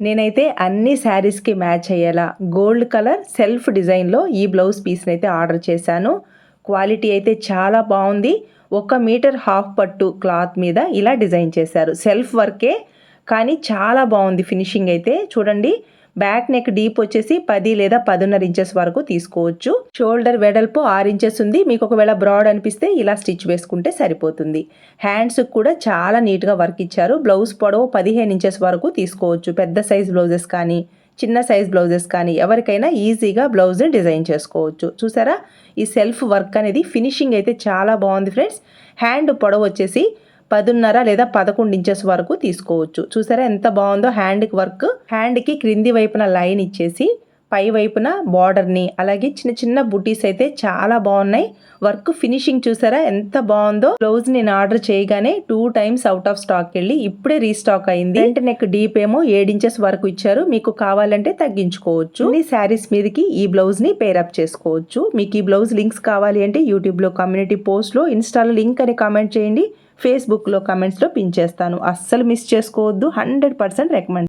నేనైతే అన్ని శారీస్కి మ్యాచ్ అయ్యేలా గోల్డ్ కలర్ సెల్ఫ్ డిజైన్లో ఈ బ్లౌజ్ పీస్ని అయితే ఆర్డర్ చేశాను. క్వాలిటీ అయితే చాలా బాగుంది. ఒక మీటర్ హాఫ్ పట్టు క్లాత్ మీద ఇలా డిజైన్ చేశారు. సెల్ఫ్ వర్కే కానీ చాలా బాగుంది ఫినిషింగ్ అయితే. చూడండి బ్యాక్ నెక్ డీప్ వచ్చేసి పది లేదా పదిన్నర ఇంచెస్ వరకు తీసుకోవచ్చు. షోల్డర్ వెడల్పు ఆరు ఇంచెస్ ఉంది. మీకు ఒకవేళ బ్రాడ్ అనిపిస్తే ఇలా స్టిచ్ వేసుకుంటే సరిపోతుంది. హ్యాండ్స్ కూడా చాలా నీట్గా వర్క్ ఇచ్చారు. బ్లౌజ్ పొడవు పదిహేను ఇంచెస్ వరకు తీసుకోవచ్చు. పెద్ద సైజ్ బ్లౌజెస్ కానీ చిన్న సైజ్ బ్లౌజెస్ కానీ ఎవరికైనా ఈజీగా బ్లౌజ్ని డిజైన్ చేసుకోవచ్చు. చూసారా? ఈ సెల్ఫ్ వర్క్ అనేది ఫినిషింగ్ అయితే చాలా బాగుంది ఫ్రెండ్స్. హ్యాండ్ పొడవు వచ్చేసి పదున్నర లేదా పదకొండు ఇంచెస్ వరకు తీసుకోవచ్చు. చూసారా ఎంత బాగుందో? హ్యాండ్కి వర్క్ హ్యాండ్కి క్రింది వైపున లైన్ ఇచ్చేసి పై వైపున బార్డర్ని అలాగే చిన్న చిన్న బుటీస్ అయితే చాలా బాగున్నాయి. వర్క్ ఫినిషింగ్ చూసారా? ఎంత బాగుందో. బ్లౌజ్ నేను ఆర్డర్ చేయగానే two times out of stock వెళ్ళి ఇప్పుడే రీస్టాక్ అయింది. అంటే నెక్ డీప్ ఏమో ఇంచెస్ వరకు ఇచ్చారు. మీకు కావాలంటే తగ్గించుకోవచ్చు. ఈ శారీస్ మీదకి ఈ బ్లౌజ్ని పేరప్ చేసుకోవచ్చు. మీకు ఈ బ్లౌజ్ లింక్స్ కావాలి అంటే యూట్యూబ్లో కమ్యూనిటీ పోస్ట్లో ఇన్స్టాలో లింక్ అని కామెంట్ చేయండి. ఫేస్బుక్లో కమెంట్స్లో పిన్ చేస్తాను. అస్సలు మిస్ చేసుకోవద్దు. Hundred percent recommend